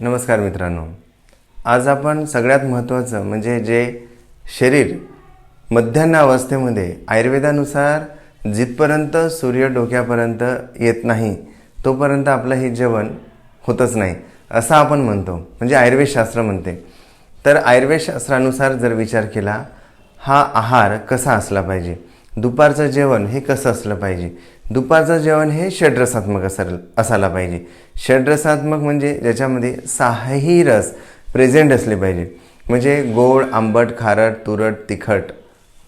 नमस्कार मित्रांनो. आज आपण सगळ्यात महत्त्वाचं म्हणजे जे शरीर मध्यान्ह अवस्थेमध्ये आयुर्वेदानुसार जिथपर्यंत सूर्य डोक्यापर्यंत येत नाही तोपर्यंत आपलं हे जेवण होतच नाही असं आपण म्हणतो. म्हणजे आयुर्वेदशास्त्र म्हणते. तर आयुर्वेदशास्त्रानुसार जर विचार केला हा आहार कसा असला पाहिजे? दुपारचं जेवण हे कसं असलं पाहिजे? दुपारचं जेवण हे षड्रसात्मक असाल असायला पाहिजे. षड्रसात्मक म्हणजे ज्याच्यामध्ये सहाही रस प्रेझेंट असले पाहिजे. म्हणजे गोड आंबट खारट तुरट तिखट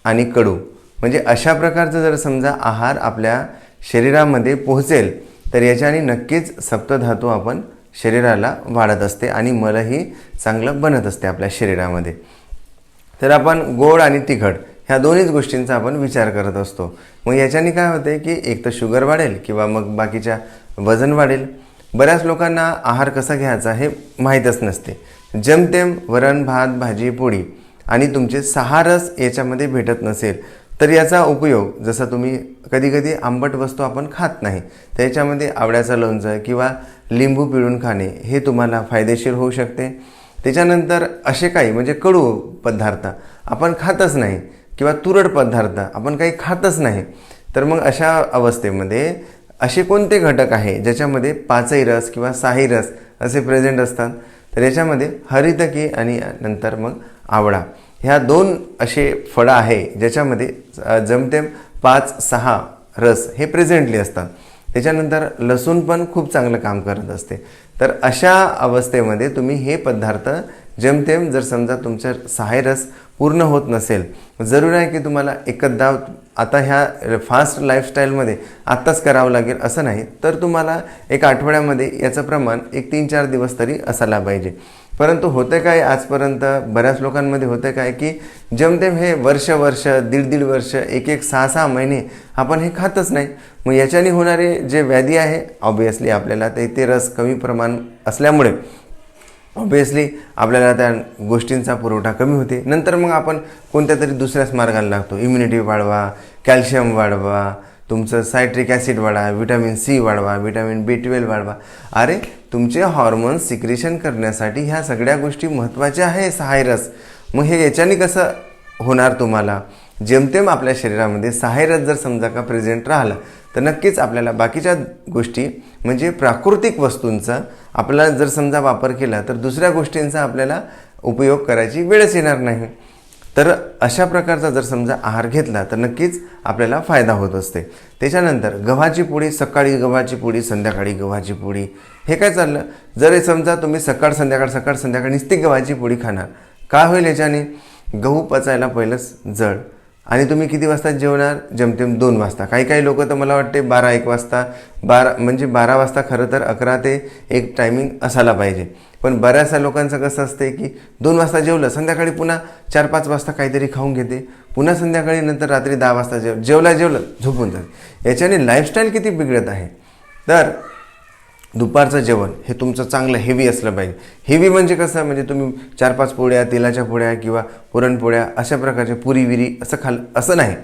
आणि कडू. म्हणजे अशा प्रकारचं जर समजा आहार आपल्या शरीरामध्ये पोहोचेल तर याच्याने नक्कीच सप्तधातू आपण शरीराला वाढत असते आणि मलही चांगलं बनत असते आपल्या शरीरामध्ये. तर आपण गोड आणि तिखट ह्या दोन्हीच गोष्टींचा आपण विचार करत असतो. मग याच्याने काय होते की एक तर शुगर वाढेल किंवा मग बाकीच्या वजन वाढेल. बऱ्याच लोकांना आहार कसा घ्यायचा हे माहीतच नसते. जमतेम वरण भात भाजी पोळी आणि तुमचे सहा रस याच्यामध्ये भेटत नसेल तर याचा उपयोग जसा तुम्ही कधी कधी आंबट वस्तू आपण खात नाही तर याच्यामध्ये आवड्याचं लोणचं किंवा लिंबू पिळून खाणे हे तुम्हाला फायदेशीर होऊ शकते. त्याच्यानंतर असे काही म्हणजे कडू पदार्थ आपण खातच नाही किंवा तुरट पदार्थ आपण काही खातच नाही. तर मग अशा अवस्थेमध्ये असे कोणते घटक आहे ज्याच्यामध्ये पाचही रस किंवा साही रस असे प्रेझेंट असतात? तर याच्यामध्ये हरितकी आणि नंतर मग आवळा. ह्या दोन असे फळं आहे ज्याच्यामध्ये जमतेम पाच सहा रस हे प्रेझेंटली असतात. त्याच्यानंतर लसूण पण खूप चांगलं काम करत असते. तर अशा अवस्थेमध्ये तुम्ही हे पदार्थ जेमतेम जर समजा तुमचं सहाय रस पूर्ण होत नसेल. जरूर आहे की तुम्हाला एकदा आता ह्या फास्ट लाईफस्टाईलमध्ये आत्ताच करावं लागेल असं नाही तर तुम्हाला एक आठवड्यामध्ये याचं प्रमाण एक तीन चार दिवस तरी असायला पाहिजे. परंतु होतं काय आजपर्यंत? बऱ्याच लोकांमध्ये होतं काय की जमतेम हे वर्ष वर्ष दीड दीड वर्ष एक एक सहा सहा महिने आपण हे खातच नाही. मग याच्याने होणारे जे व्याधी आहे ऑब्वियसली आपल्याला ते ते रस कमी प्रमाण असल्यामुळे ऑब्वियसली आपल्याला त्या गोष्टींचा पुरवठा कमी होते. नंतर मग आपण कोणत्या तरी दुसऱ्याच मार्गाला लागतो. इम्युनिटी वाढवा कॅल्शियम वाढवा तुमचं सायट्रिक ॲसिड वाढवा विटॅमिन सी वाढवा विटॅमिन बी ट्वेल्व वाढवा. अरे तुमचे हॉर्मोन्स सिक्रेशन करण्यासाठी ह्या सगळ्या गोष्टी महत्त्वाच्या आहे सहायरस मग हे याच्याने कसं होणार तुम्हाला? जेमतेम आपल्या शरीरामध्ये सहायरस जर समजा का प्रेझेंट राहिलं तर नक्कीच आपल्याला बाकीच्या गोष्टी म्हणजे प्राकृतिक वस्तूंचा आपल्याला जर समजा वापर केला तर दुसऱ्या गोष्टींचा आपल्याला उपयोग करायची वेळच येणार नाही. तर अशा प्रकारचा जर समजा आहार घेतला तर नक्कीच आपल्याला फायदा होत असते. त्याच्यानंतर गव्हाची पोळी सकाळी गव्हाची पोळी संध्याकाळी गव्हाची पोळी हे काय चाललं? जर समजा तुम्ही सकाळ संध्याकाळ सकाळ संध्याकाळ नुसती गव्हाची पोळी खाणार काय होईल याच्याने? गहू पचायला पहिलंच जड. आणि तुम्ही किती वाजता जेवणार? जमतेम दोन वाजता. काही काही लोक तर मला वाटते बारा एक वाजता. बारा म्हणजे बारा वाजता खरं तर अकरा ते एक टायमिंग असायला पाहिजे. पण बऱ्याचशा लोकांचं कसं असते की दोन वाजता जेवलं संध्याकाळी पुन्हा चार पाच वाजता काहीतरी खाऊन घेते. पुन्हा संध्याकाळी नंतर रात्री दहा वाजता जेव जेवला जेवलं झोपून जाते. याच्याने लाईफस्टाईल किती बिघडत आहे? तर दुपारचं जेवण हे तुमचं चांगलं हेवी असलं पाहिजे. हेवी म्हणजे कसं? म्हणजे तुम्ही चार पाच पोळ्या तेलाच्या पोळ्या किंवा पुरणपोळ्या अशा प्रकारच्या पुरी विरी असं खाल असं नाही.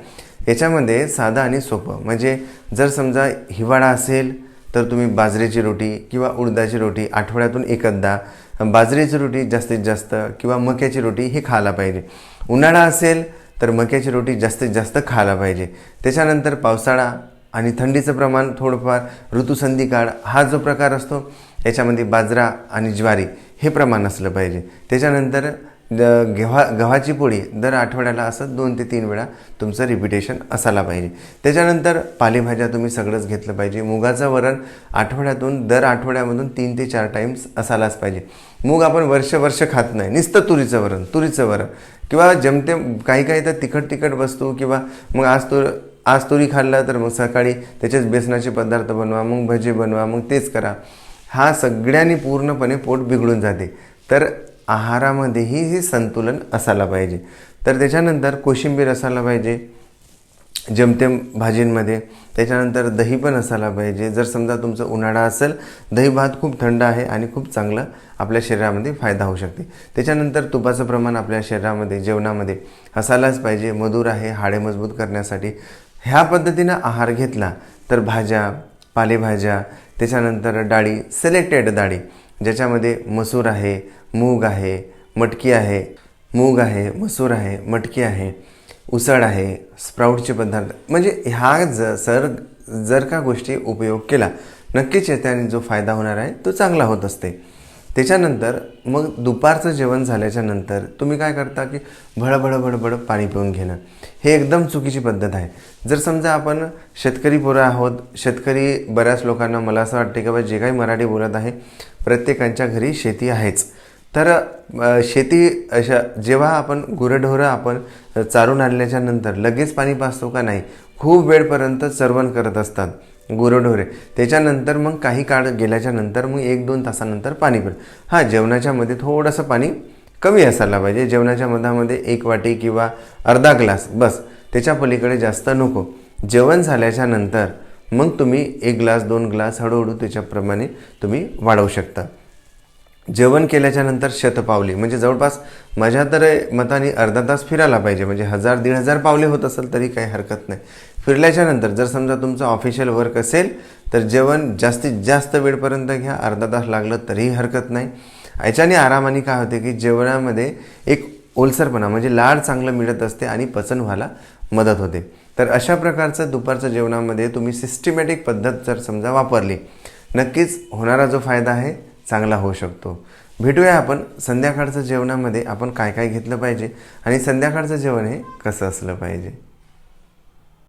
याच्यामध्ये साधं आणि सोपं. म्हणजे जर समजा हिवाळा असेल तर तुम्ही बाजरीची रोटी किंवा उडदाची रोटी आठवड्यातून एकदा बाजरीची रोटी जास्तीत जास्त किंवा मक्याची रोटी हे खायला पाहिजे. उन्हाळा असेल तर मक्याची रोटी जास्तीत जास्त खायला पाहिजे. त्याच्यानंतर पावसाळा आणि थंडीचं प्रमाण थोडंफार ऋतुसंधी काळ हा जो प्रकार असतो याच्यामध्ये बाजरा आणि ज्वारी हे प्रमाण असलं पाहिजे. त्याच्यानंतर द- गव्हा गव्हाची पोळी दर आठवड्याला असं दोन ते तीन वेळा तुमचं रिपिटेशन असायला पाहिजे. त्याच्यानंतर पालेभाज्या तुम्ही सगळंच घेतलं पाहिजे. मुगाचं वरण आठवड्यातून दर आठवड्यामधून तीन ते चार टाईम्स असायलाच पाहिजे. मूग आपण वर्ष वर्ष खात नाही. नुसतं तुरीचं वरण तुरीचं वरण. किंवा जमते काही काही तर तिखट तिखट वस्तू किंवा मग आज तो आज तुरी खाल्लं तर मग सकाळी त्याचेच बेसनाचे पदार्थ बनवा मग भजे बनवा मग तेच करा. हा सगळ्यांनी पूर्णपणे पोट बिघडून जाते. तर आहारामध्येही हे संतुलन असायला पाहिजे. तर त्याच्यानंतर कोशिंबीर असायला पाहिजे जमतेम भाजींमध्ये. त्याच्यानंतर दही पण असायला पाहिजे. जर समजा तुमचं उन्हाळा असेल दही भात खूप थंड आहे आणि खूप चांगलं आपल्या शरीरामध्ये फायदा होऊ शकते. त्याच्यानंतर तुपाचं प्रमाण आपल्या शरीरामध्ये जेवणामध्ये असायलाच पाहिजे. मधुर आहे हाडे मजबूत करण्यासाठी ह्या पद्धतीनं आहार घेतला तर भाज्या पालेभाज्या त्याच्यानंतर डाळी सिलेक्टेड डाळी ज्याच्यामध्ये मसूर आहे मूग आहे मटकी आहे मूग आहे मसूर आहे मटकी आहे उसळ आहे स्प्राऊटचे पदार्थ. म्हणजे ह्या ज सर जर का गोष्टी उपयोग केला नक्कीच त्याने जो फायदा होणार आहे तो चांगला होत असते. त्याच्यानंतर मग दुपारचं जेवण झाल्याच्यानंतर तुम्ही काय करता की भळभळ भळभळ पाणी पिऊन घेणं. हे एकदम चुकीची पद्धत आहे. जर समजा आपण शेतकरी पोरं आहोत शेतकरी बऱ्याच लोकांना मला असं वाटते की बाबा जे काही मराठी बोलत आहे प्रत्येकांच्या घरी शेती आहेच. तर शेती अशा जेव्हा आपण गुरंढोरं आपण चारून आणल्याच्या नंतर लगेच पाणी पाचतो का नाही? खूप वेळपर्यंत चरवण करत असतात. गुरंढोरे त्याच्यानंतर मग काही काळ गेल्याच्यानंतर मग एक दोन तासानंतर पाणी पिणं हां जेवणाच्या मध्ये थोडंसं पाणी कमी असायला पाहिजे. जेवणाच्या मधामध्ये एक वाटी किंवा अर्धा ग्लास बस. त्याच्या पलीकडे जास्त नको. जेवण झाल्याच्यानंतर मग तुम्ही एक ग्लास दोन ग्लास हळूहळू त्याच्याप्रमाणे तुम्ही वाढवू शकता. जेवण केल्याच्यानंतर शतपावली. म्हणजे जवळपास माझ्या तर मताने अर्धा तास फिरायला पाहिजे. म्हणजे हजार दीड हजार पावले होत असेल तरी काही हरकत नाही. फिरल्याच्या नंतर जर समजा तुमचं ऑफिशियल वर्क असेल तर जेवण जास्तीत जास्त वेळपर्यंत घ्या. अर्धा तास लागलं तरीही हरकत नाही. याच्याने आरामाने काय होते की जेवणामध्ये एक ओलसरपणा म्हणजे लाड चांगलं मिळत असते आणि पचन व्हायला मदत होते. तर अशा प्रकारचं दुपारचं जेवणामध्ये तुम्ही सिस्टमॅटिक पद्धत जर समजा वापरली नक्कीच होणारा जो फायदा आहे चांगला होऊ शकतो. भेटूया आपण संध्याकाळचं जेवणामध्ये आपण काय काय घेतलं पाहिजे आणि संध्याकाळचं जेवण हे कसं असलं पाहिजे.